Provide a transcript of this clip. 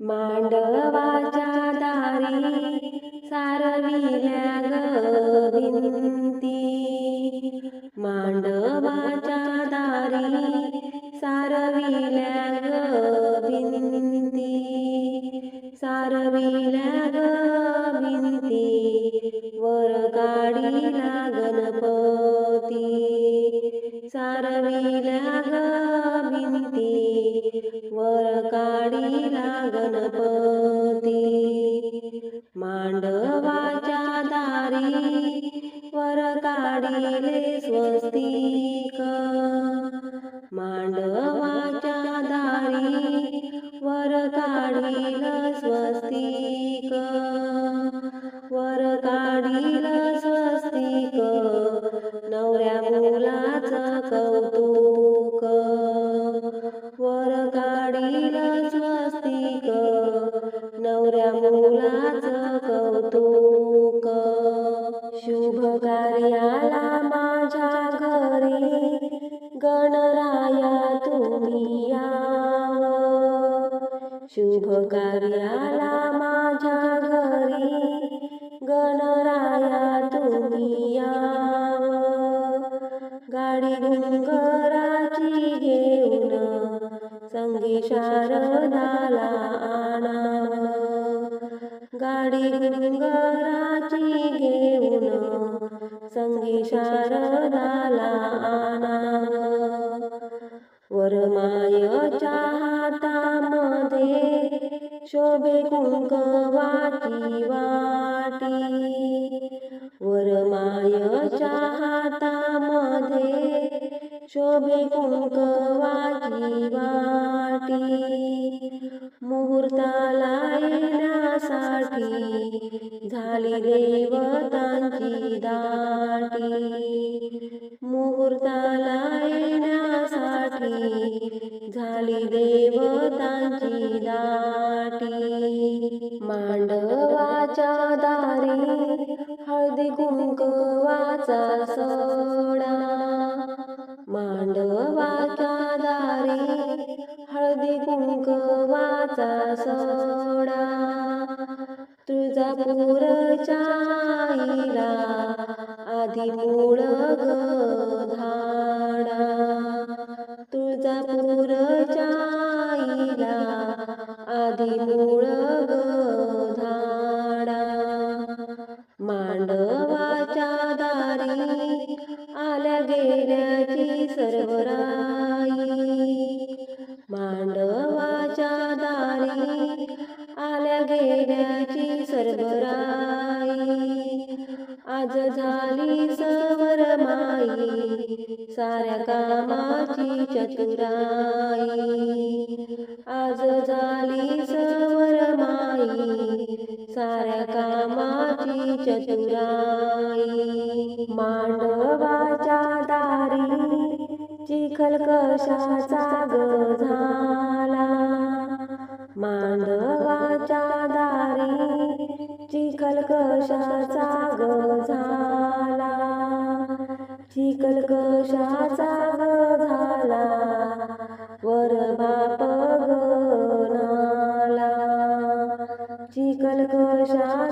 मांडवाच्या दारी सारविल्या ग भिंती मांडवाच्या दारी सारविल्या ग सारविल्या ग वर काढीला गणपती सारविल्या वर गणपती. मांडवाच्या दारी वर काढिले स्वस्तिक. कार्याला माझ्या घरी गणराया तुम्ही शुभ कार्याला माझ्या घरी गणराया तुम्ही गाडी डुंगराची घेऊन संगी शारदाला आणा. गाडी डुंगराची घेऊन संगी शारदाला आना वरमायच्या हातामध्ये शोभे कुंकवाची वाटी. वरमायच्या हातामध्ये शोभे कुंकवाची वाटी. मुहूर्ता देवतांची दाटी मुहूर्ताला येण्यासाठी झाली देवतांची दाटी. मांडवाच्या दारी हळदी कुंकवाचा सोडा. मांडवाच्या दारी हळदी कुंकवाचा सोडा. तुळजापूरच्या आईला आधी मूळ धाडा तुळजापूरच्या आईला आधी मूळ धाडा मांडवाच्या दारी आज झाली सवर माई साऱ्या कामाची चतुराई. आज झाली सवर माई साऱ्या कामाची चतुराई. मांडवाच्या दारी चिखल कशाचा ग झाला? मांडवाच्या दारी चिखल कशाचा ग कलकशाचा ग झाला वर बाप ग नाला चिखल कशा